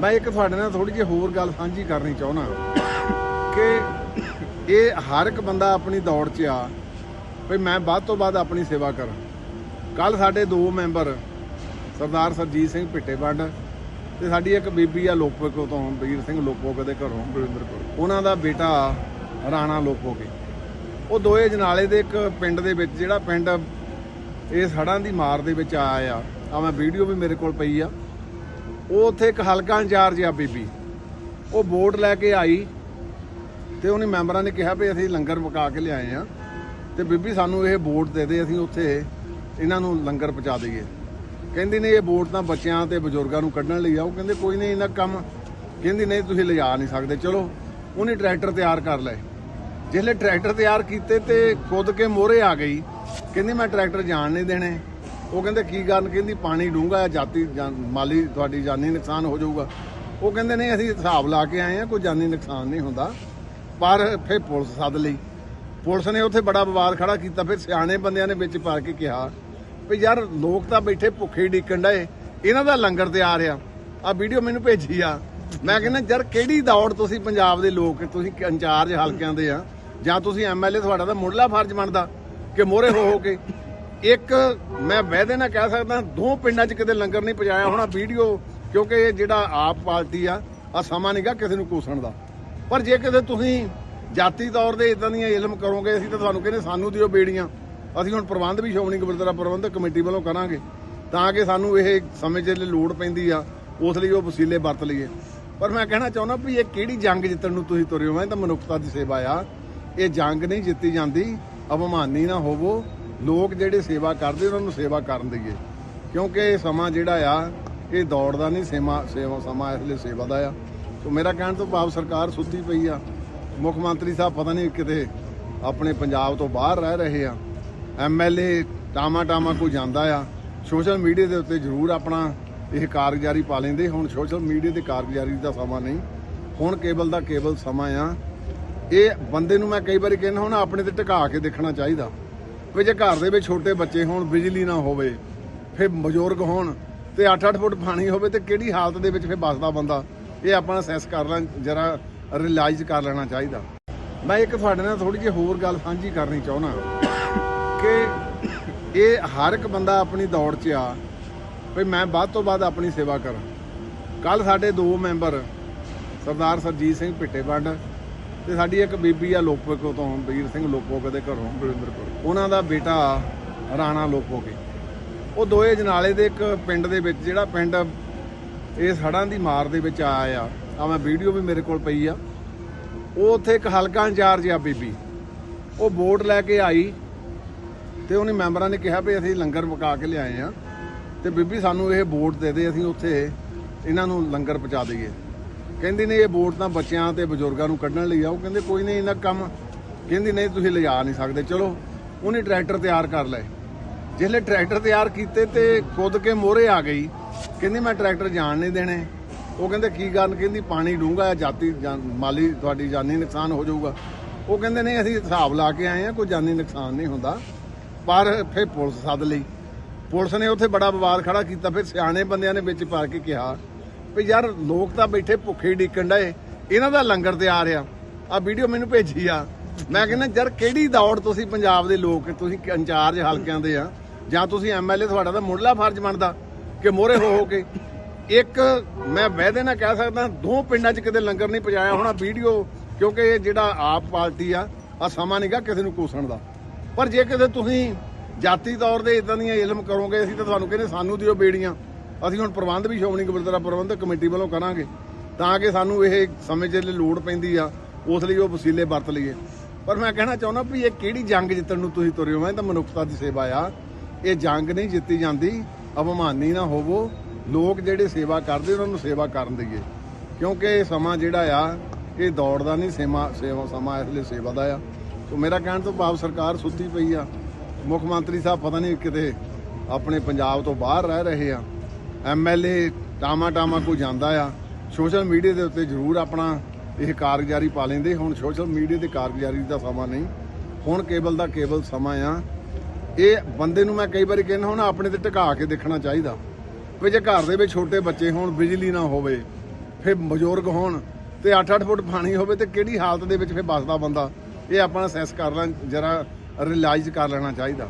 ਮੈਂ ਇੱਕ ਤੁਹਾਡੇ ਨਾਲ ਥੋੜੀ ਜਿਹੀ ਹੋਰ ਗੱਲ ਸਾਂਝੀ ਕਰਨੀ ਚਾਹੁੰਦਾ ਕਿ ਇਹ ਹਰ ਇੱਕ ਬੰਦਾ ਆਪਣੀ ਦੌੜ 'ਚ ਆ, ਵੀ ਮੈਂ ਵੱਧ ਤੋਂ ਵੱਧ ਆਪਣੀ ਸੇਵਾ ਕਰਾਂ। ਕੱਲ ਸਾਡੇ ਦੋ ਮੈਂਬਰ, ਸਰਦਾਰ ਸਰਜੀਤ ਸਿੰਘ ਭਿੱਟੇਵੰਡ ਤੇ ਸਾਡੀ ਇੱਕ ਬੀਬੀ ਆ ਲੋਪੋਕੇ ਤੋਂ, ਵੀਰ ਸਿੰਘ ਲੋਪੋਕੇ ਦੇ ਘਰੋਂ, ਬਲਵਿੰਦਰ ਕੌਰ ਉਹਨਾਂ ਦਾ ਬੇਟਾ ਰਾਣਾ ਲੋਪੋਕੇ। ਉਹ ਦੋਏ ਜਨਾਲੇ ਦੇ ਇੱਕ ਪਿੰਡ ਦੇ ਵਿੱਚ, ਜਿਹੜਾ ਪਿੰਡ ਇਹ ਸੜਾਂ ਦੀ ਮਾਰ ਦੇ ਵਿੱਚ ਆਇਆ ਆ। ਆ ਮੈਂ ਵੀਡੀਓ ਵੀ ਮੇਰੇ ਕੋਲ ਪਈ ਆ। ਉਹ ਉੱਥੇ ਇੱਕ ਹਲਕਾ ਇੰਚਾਰਜ ਆ ਬੀਬੀ। ਉਹ ਬੋਰਡ ਲੈ ਕੇ ਆਈ ਤੇ ਉਹਨੇ ਮੈਂਬਰਾਂ ਨੇ ਕਿਹਾ ਵੀ ਅਸੀਂ ਲੰਗਰ ਪਕਾ ਕੇ ਲਿਆਏ ਆ ਤੇ ਬੀਬੀ ਸਾਨੂੰ ਇਹ ਬੋਰਡ ਦੇ ਦੇ, ਅਸੀਂ ਉੱਥੇ ਇਹਨਾਂ ਨੂੰ ਲੰਗਰ ਪਹੁੰਚਾ ਦਈਏ। ਕਹਿੰਦੀ ਨਹੀਂ, ਇਹ ਬੋਰਡ ਤਾਂ ਬੱਚਿਆਂ ਤੇ ਬਜ਼ੁਰਗਾਂ ਨੂੰ ਕੱਢਣ ਲਈ ਆ। ਉਹ ਕਹਿੰਦੇ ਕੋਈ ਨਹੀਂ, ਇਹਨਾਂ ਕੰਮ ਕਹਿੰਦੀ ਨਹੀਂ, ਤੁਸੀਂ ਲਿਜਾ ਨਹੀਂ ਸਕਦੇ। ਚਲੋ, ਉਹਨੇ ਟਰੈਕਟਰ ਤਿਆਰ ਕਰ ਲਏ। ਜਿਹੜੇ ਟਰੈਕਟਰ ਤਿਆਰ ਕੀਤੇ ਤੇ ਖੁਦ ਕੇ ਮੋਹਰੇ ਆ ਗਈ, ਕਹਿੰਦੀ ਮੈਂ ਟਰੈਕਟਰ ਜਾਣ ਨਹੀਂ ਦੇਣੇ। ਉਹ ਕਹਿੰਦੇ ਕੀ ਕਾਰਨ ਕਹਿੰਦੀ ਪਾਣੀ ਡੂੰਘਾ ਹੈ, ਜਾਤੀ ਜਾਨ- ਮਾਲੀ ਤੁਹਾਡੀ ਜਾਨੀ ਨੁਕਸਾਨ ਹੋ ਜਾਊਗਾ। ਉਹ ਕਹਿੰਦੇ ਨਹੀਂ, ਅਸੀਂ ਹਿਸਾਬ ਲਾ ਕੇ ਆਏ ਆ ਕੋਈ ਜਾਨੀ ਨੁਕਸਾਨ ਨਹੀਂ ਹੁੰਦਾ। ਪਰ ਫਿਰ ਪੁਲਿਸ ਸੱਦ ਲਈ। ਪੁਲਿਸ ਨੇ ਉੱਥੇ ਬੜਾ ਵਿਵਾਦ ਖੜਾ ਕੀਤਾ, ਫਿਰ ਸਿਆਣੇ ਬੰਦਿਆਂ ਨੇ ਵਿੱਚ ਪਾ ਕੇ ਕਿਹਾ ਵੀ ਯਾਰ ਲੋਕ ਤਾਂ ਬੈਠੇ ਭੁੱਖੇ ਡਿੱਕਣ ਡਏ, ਇਹਨਾਂ ਦਾ ਲੰਗਰ ਤਿਆਰ ਆ। ਆ ਵੀਡੀਓ ਮੈਨੂੰ ਭੇਜੀ ਆ। ਮੈਂ ਕਹਿੰਦਾ, ਯਾਰ ਕਿਹੜੀ ਦੌੜ ਤੁਸੀਂ ਪੰਜਾਬ ਦੇ ਲੋਕ, ਤੁਸੀਂ ਇੰਚਾਰਜ ਹਲਕਿਆਂ ਦੇ ਆ? ਜਾਂ ਤੁਸੀਂ ਐਮਐਲਏ ਤੁਹਾਡਾ ਤਾਂ ਮੁੱਢਲਾ ਫਰਜ਼ ਬਣਦਾ ਕਿ ਮੋਹਰੇ ਹੋ ਹੋ ਕੇ ਇੱਕ ਮੈਂ ਵਾਅਦੇ ਨਾਲ ਕਹਿ ਸਕਦਾ, ਦੋ ਪਿੰਡਾਂ 'ਚ ਕਿਤੇ ਲੰਗਰ ਨਹੀਂ ਪਹੁੰਚਾਇਆ ਹੋਣਾ ਵੀਡੀਓ, ਕਿਉਂਕਿ ਇਹ ਜਿਹੜਾ ਆਪ ਪਾਰਟੀ ਆ ਆ ਸਮਾਂ ਨਹੀਂਗਾ ਕਿਸੇ ਨੂੰ ਕੋਸਣ ਦਾ। ਪਰ ਜੇ ਕਿਤੇ ਤੁਸੀਂ ਜਾਤੀ ਤੌਰ ਤੇ ਇਦਾਂ ਦੀਆਂ ਇਲਮ ਕਰੋਗੇ, ਅਸੀਂ ਤਾਂ ਤੁਹਾਨੂੰ ਕਹਿੰਦੇ ਸਾਨੂੰ ਦਿਓ ਬੇੜੀਆਂ। ਅਸੀਂ ਹੁਣ ਪ੍ਰਬੰਧ ਵੀ ਸ਼੍ਰੋਮਣੀ ਗੁਰਦੁਆਰਾ ਪ੍ਰਬੰਧਕ ਕਮੇਟੀ ਵੱਲੋਂ ਕਰਾਂਗੇ, ਤਾਂ ਕਿ ਸਾਨੂੰ ਇਹ ਸਮੇਂ ਜੇ ਲੋੜ ਪੈਂਦੀ ਆ, ਉਸ ਲਈ ਉਹ ਵਸੀਲੇ ਵਰਤ ਲਈਏ। ਪਰ ਮੈਂ ਕਹਿਣਾ ਚਾਹੁੰਦਾ ਵੀ ਇਹ ਕਿਹੜੀ ਜੰਗ ਜਿੱਤਣ ਨੂੰ ਤੁਸੀਂ ਤੁਰੇ ਹੋ? ਇਹ ਤਾਂ ਮਨੁੱਖਤਾ ਦੀ ਸੇਵਾ ਆ। ਇਹ ਜੰਗ ਨਹੀਂ ਜਿੱਤੀ ਜਾਂਦੀ, ਅਪਮਾਨੀ ਨਾ ਹੋਵੋ ਲੋਕ ਜਿਹੜੇ ਸੇਵਾ ਕਰਦੇ, ਉਹਨਾਂ ਨੂੰ ਸੇਵਾ ਕਰਨ ਦਈਏ। ਕਿਉਂਕਿ ਇਹ ਸਮਾਂ ਜਿਹੜਾ ਆ, ਇਹ ਦੌੜ ਦਾ ਨਹੀਂ, ਸੇਵਾ ਸੇਵਾ, ਸਮਾਂ ਇਸ ਲਈ ਸੇਵਾ ਦਾ ਆ। ਸੋ ਮੇਰਾ ਕਹਿਣ ਤੋਂ ਭਾਵ ਸਰਕਾਰ ਸੁੱਤੀ ਪਈ ਆ। ਮੁੱਖ ਮੰਤਰੀ ਸਾਹਿਬ ਪਤਾ ਨਹੀਂ ਕਿਤੇ ਆਪਣੇ ਪੰਜਾਬ ਤੋਂ ਬਾਹਰ ਰਹਿ ਰਹੇ ਆ। ਐਮਐਲਏ ਟਾਮਾ ਟਾਮਾ ਕੋਈ ਜਾਂਦਾ ਆ। ਸੋਸ਼ਲ ਮੀਡੀਆ ਦੇ ਉੱਤੇ ਜ਼ਰੂਰ ਆਪਣਾ ਇਹ ਕਾਰਗੁਜ਼ਾਰੀ ਪਾ ਲੈਂਦੇ। ਹੁਣ ਸੋਸ਼ਲ ਮੀਡੀਆ ਤੇ ਕਾਰਗੁਜ਼ਾਰੀ ਦਾ ਸਮਾਂ ਨਹੀਂ। ਹੁਣ ਕੇਬਲ ਦਾ ਕੇਬਲ ਸਮਾਂ ਆ। ਇਹ ਬੰਦੇ ਨੂੰ ਮੈਂ ਕਈ ਵਾਰੀ ਕਹਿੰਦਾ ਹੁਣ ਆਪਣੇ ਤੇ ਟਿਕਾ ਕੇ ਦੇਖਣਾ ਚਾਹੀਦਾ। ਵੀ ਜੇ ਘਰ ਦੇ ਵਿੱਚ ਛੋਟੇ ਬੱਚੇ ਹੋਣ, ਬਿਜਲੀ ਨਾ ਹੋਵੇ, ਫਿਰ ਬਜ਼ੁਰਗ ਹੋਣ ਤੇ 8-8 ਫੁੱਟ ਪਾਣੀ ਹੋਵੇ ਤੇ ਕਿਹੜੀ ਹਾਲਤ ਦੇ ਵਿੱਚ ਫਿਰ ਬਸਦਾ ਬੰਦਾ? ਇਹ ਆਪਾਂ ਅਸੈਸ ਕਰ ਲਾਂ, ਜਰਾ ਰਿਅਲਾਈਜ਼ ਕਰ ਲੈਣਾ ਚਾਹੀਦਾ। ਮੈਂ ਇੱਕ ਤੁਹਾਡੇ ਨਾਲ ਥੋੜੀ ਜਿਹੀ ਹੋਰ ਗੱਲ ਸਾਂਝੀ ਕਰਨੀ ਚਾਹੁੰਦਾ ਕਿ ਇਹ ਹਰ ਇੱਕ ਬੰਦਾ ਆਪਣੀ ਦੌੜ 'ਚ ਆ, ਵੀ ਮੈਂ ਵੱਧ ਤੋਂ ਵੱਧ ਆਪਣੀ ਸੇਵਾ ਕਰਾਂ। ਕੱਲ ਸਾਡੇ ਦੋ ਮੈਂਬਰ, ਸਰਦਾਰ ਸਰਜੀਤ ਸਿੰਘ ਭਿੱਟੇਵੰਡ ਤੇ ਸਾਡੀ ਇੱਕ ਬੀਬੀ ਆ ਲੋਪੋਕੇ ਤੋਂ, ਵੀਰ ਸਿੰਘ ਲੋਪੋਕੇ ਦੇ ਘਰੋਂ, ਬਲਵਿੰਦਰ ਕੌਰ ਉਹਨਾਂ ਦਾ ਬੇਟਾ ਰਾਣਾ ਲੋਪੋਕੇ ਉਹ ਦੋਏ ਜਨਾਲੇ ਦੇ ਇੱਕ ਪਿੰਡ ਦੇ ਵਿੱਚ, ਜਿਹੜਾ ਪਿੰਡ ਇਸ ਸੜਾਂ ਦੀ ਮਾਰ ਦੇ ਵਿੱਚ ਆਇਆ ਆ। ਮੈਂ ਵੀਡੀਓ ਵੀ ਮੇਰੇ ਕੋਲ ਪਈ ਆ। ਉਹ ਉੱਥੇ ਇੱਕ ਹਲਕਾ ਇੰਚਾਰਜ ਆ ਬੀਬੀ। ਉਹ ਬੋਰਡ ਲੈ ਕੇ ਆਈ ਤੇ ਉਹਨੇ ਮੈਂਬਰਾਂ ਨੇ ਕਿਹਾ ਵੀ ਅਸੀਂ ਲੰਗਰ ਪਕਾ ਕੇ ਲਿਆਏ ਆ ਤੇ ਬੀਬੀ ਸਾਨੂੰ ਇਹ ਬੋਰਡ ਦੇ ਦੇ, ਅਸੀਂ ਉੱਥੇ ਇਹਨਾਂ ਨੂੰ ਲੰਗਰ ਪਹੁੰਚਾ ਦਈਏ। ਕਹਿੰਦੀ ਨਹੀਂ, ਇਹ ਵੋਟ ਤਾਂ ਬੱਚਿਆਂ ਤੇ ਬਜ਼ੁਰਗਾਂ ਨੂੰ ਕੱਢਣ ਲਈ ਆ। ਉਹ ਕਹਿੰਦੇ, ਕੋਈ ਨਹੀਂ ਇਹਨਾਂ ਕੰਮ। ਕਹਿੰਦੀ, ਨਹੀਂ, ਤੁਸੀਂ ਲਿਜਾ ਨਹੀਂ ਸਕਦੇ। ਚਲੋ, ਉਹਨੇ ਟਰੈਕਟਰ ਤਿਆਰ ਕਰ ਲਏ। ਜਿਹੜੇ ਟਰੈਕਟਰ ਤਿਆਰ ਕੀਤੇ ਤੇ ਖੁਦ ਕੇ ਮੋਹਰੇ ਆ ਗਈ। ਕਹਿੰਦੀ, ਮੈਂ ਟਰੈਕਟਰ ਜਾਣ ਨਹੀਂ ਦੇਣੇ। ਉਹ ਕਹਿੰਦੇ, ਕੀ ਕਾਰਨ ਕਹਿੰਦੀ, ਪਾਣੀ ਡੂੰਘਾ ਹੈ ਜਾਤੀ ਜਾਨ- ਮਾਲੀ ਤੁਹਾਡੀ ਜਾਨੀ ਨੁਕਸਾਨ ਹੋ ਜਾਊਗਾ। ਉਹ ਕਹਿੰਦੇ, ਨਹੀਂ, ਅਸੀਂ ਹਿਸਾਬ ਲਾ ਕੇ ਆਏ ਆ, ਕੋਈ ਜਾਨੀ ਨੁਕਸਾਨ ਨਹੀਂ ਹੁੰਦਾ। ਪਰ ਫਿਰ ਪੁਲਿਸ ਸੱਦ ਲਈ। ਪੁਲਿਸ ਨੇ ਉੱਥੇ ਬੜਾ ਵਿਵਾਦ ਖੜਾ ਕੀਤਾ। ਫਿਰ ਸਿਆਣੇ ਬੰਦਿਆਂ ਨੇ ਵਿੱਚ ਪਾ ਕੇ ਕਿਹਾ ਵੀ ਯਾਰ ਲੋਕ ਤਾਂ ਬੈਠੇ ਭੁੱਖੇ ਡਿੱਕਣ ਡਏ। ਇਹਨਾਂ ਦਾ ਲੰਗਰ 'ਤੇ ਆ ਰਿਹਾ। ਆ ਵੀਡੀਓ ਮੈਨੂੰ ਭੇਜੀ ਆ। ਮੈਂ ਕਹਿੰਦਾ, ਯਾਰ ਕਿਹੜੀ ਦੌੜ ਤੁਸੀਂ ਪੰਜਾਬ ਦੇ ਲੋਕ, ਤੁਸੀਂ ਇੰਚਾਰਜ ਹਲਕਿਆਂ ਦੇ ਆ? ਜਾਂ ਤੁਸੀਂ ਐਮਐਲਏ ਤੁਹਾਡਾ ਤਾਂ ਮੁੱਢਲਾ ਫਰਜ਼ ਬਣਦਾ ਕਿ ਮੋਹਰੇ ਹੋ ਹੋ ਕੇ? ਇੱਕ ਮੈਂ ਵਾਅਦੇ ਨਾਲ ਕਹਿ ਸਕਦਾ, ਦੋ ਪਿੰਡਾਂ 'ਚ ਕਿਤੇ ਲੰਗਰ ਨਹੀਂ ਪਹੁੰਚਾਇਆ ਹੋਣਾ ਵੀਡੀਓ, ਕਿਉਂਕਿ ਇਹ ਜਿਹੜਾ ਆਪ ਪਾਰਟੀ ਆ ਆ ਸਮਾਂ ਨਹੀਂਗਾ ਕਿਸੇ ਨੂੰ ਕੋਸਣ ਦਾ। ਪਰ ਜੇ ਕਿਤੇ ਤੁਸੀਂ ਜਾਤੀ ਤੌਰ ਤੇ ਇਦਾਂ ਦੀਆਂ ਇਲਮ ਕਰੋਗੇ, ਅਸੀਂ ਤਾਂ ਤੁਹਾਨੂੰ ਕਹਿੰਦੇ ਸਾਨੂੰ ਦਿਓ ਬੇੜੀਆਂ। ਅਸੀਂ ਹੁਣ ਪ੍ਰਬੰਧ ਵੀ ਸ਼੍ਰੋਮਣੀ ਗੁਰਦੁਆਰਾ ਪ੍ਰਬੰਧਕ ਕਮੇਟੀ ਵੱਲੋਂ ਕਰਾਂਗੇ ਤਾਂ ਕਿ ਸਾਨੂੰ ਇਹ ਸਮੇਂ ਜੇ ਲੋੜ ਪੈਂਦੀ ਆ, ਉਸ ਲਈ ਉਹ ਵਸੀਲੇ ਵਰਤ ਲਈਏ। ਪਰ ਮੈਂ ਕਹਿਣਾ ਚਾਹੁੰਦਾ ਵੀ ਇਹ ਕਿਹੜੀ ਜੰਗ ਜਿੱਤਣ ਨੂੰ ਤੁਸੀਂ ਤੁਰੇ ਹੋ? ਇਹ ਤਾਂ ਮਨੁੱਖਤਾ ਦੀ ਸੇਵਾ ਆ। ਇਹ ਜੰਗ ਨਹੀਂ ਜਿੱਤੀ ਜਾਂਦੀ, ਅਪਮਾਨੀ ਨਾ ਹੋਵੋ। ਲੋਕ ਜਿਹੜੇ ਸੇਵਾ ਕਰਦੇ, ਉਹਨਾਂ ਨੂੰ ਸੇਵਾ ਕਰਨ ਦਈਏ। ਕਿਉਂਕਿ ਇਹ ਸਮਾਂ ਜਿਹੜਾ ਆ, ਇਹ ਦੌੜ ਦਾ ਨਹੀਂ ਸੇਵਾ ਸੇਵਾ ਸਮਾਂ ਇਸ ਲਈ ਸੇਵਾ ਦਾ ਆ। ਸੋ ਮੇਰਾ ਕਹਿਣ ਤੋਂ ਭਾਵ ਸਰਕਾਰ ਸੁੱਤੀ ਪਈ ਆ। ਮੁੱਖ ਮੰਤਰੀ ਸਾਹਿਬ ਪਤਾ ਨਹੀਂ ਕਿਤੇ ਆਪਣੇ ਪੰਜਾਬ ਤੋਂ ਬਾਹਰ ਰਹਿ ਰਹੇ ਆ। ਐਮਐਲਏ ਟਾਮਾ ਟਾਮਾ ਕੋਈ ਜਾਂਦਾ ਆ, ਸੋਸ਼ਲ ਮੀਡੀਆ ਦੇ ਉੱਤੇ ਜ਼ਰੂਰ ਆਪਣਾ ਇਹ ਕਾਰਗੁਜ਼ਾਰੀ ਪਾ ਲੈਂਦੇ। ਹੁਣ ਸੋਸ਼ਲ ਮੀਡੀਆ ਦੇ ਕਾਰਗੁਜ਼ਾਰੀ ਦਾ ਸਮਾਂ ਨਹੀਂ, ਹੁਣ ਕੇਬਲ ਦਾ ਕੇਬਲ ਸਮਾਂ ਆ। ਇਹ ਬੰਦੇ ਨੂੰ ਮੈਂ ਕਈ ਵਾਰੀ ਕਹਿੰਦਾ ਹੁਣ ਆਪਣੇ ਤੇ ਟਿਕਾ ਕੇ ਦੇਖਣਾ ਚਾਹੀਦਾ। ਵੀ ਜੇ ਘਰ ਦੇ ਵਿੱਚ ਛੋਟੇ ਬੱਚੇ ਹੋਣ, ਬਿਜਲੀ ਨਾ ਹੋਵੇ, ਫਿਰ ਬਜ਼ੁਰਗ ਹੋਣ ਤੇ 8-8 ਫੁੱਟ ਪਾਣੀ ਹੋਵੇ ਤੇ ਕਿਹੜੀ ਹਾਲਤ ਦੇ ਵਿੱਚ ਫਿਰ ਬਸਦਾ ਬੰਦਾ? ਇਹ ਆਪਾਂ ਅਸੈਸ ਕਰ ਲਾਂ, ਜਰਾ ਰਿਅਲਾਈਜ਼ ਕਰ ਲੈਣਾ ਚਾਹੀਦਾ।